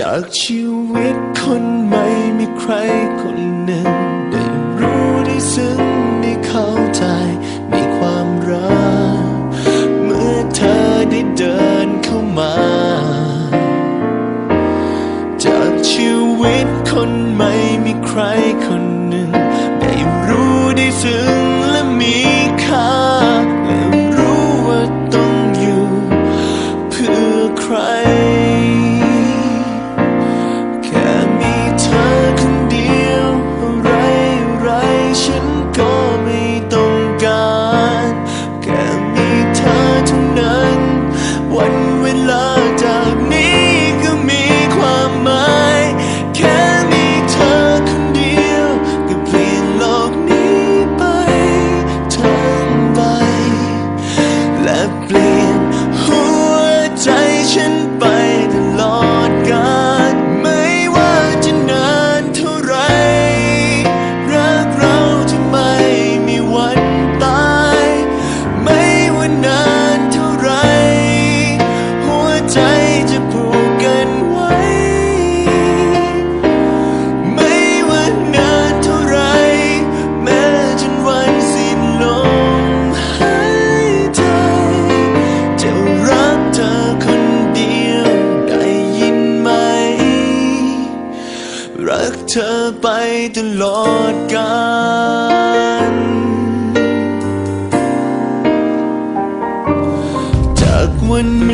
จากชีวิตคนไม่มีใครคนหนึ่ง ได้รู้ได้ซึ้งได้เข้าใจในความรัก เมื่อเธอได้เดินเข้ามา จากชีวิตคนไม่มีใครคน please. เธอไปตลอดกันจากวันนี้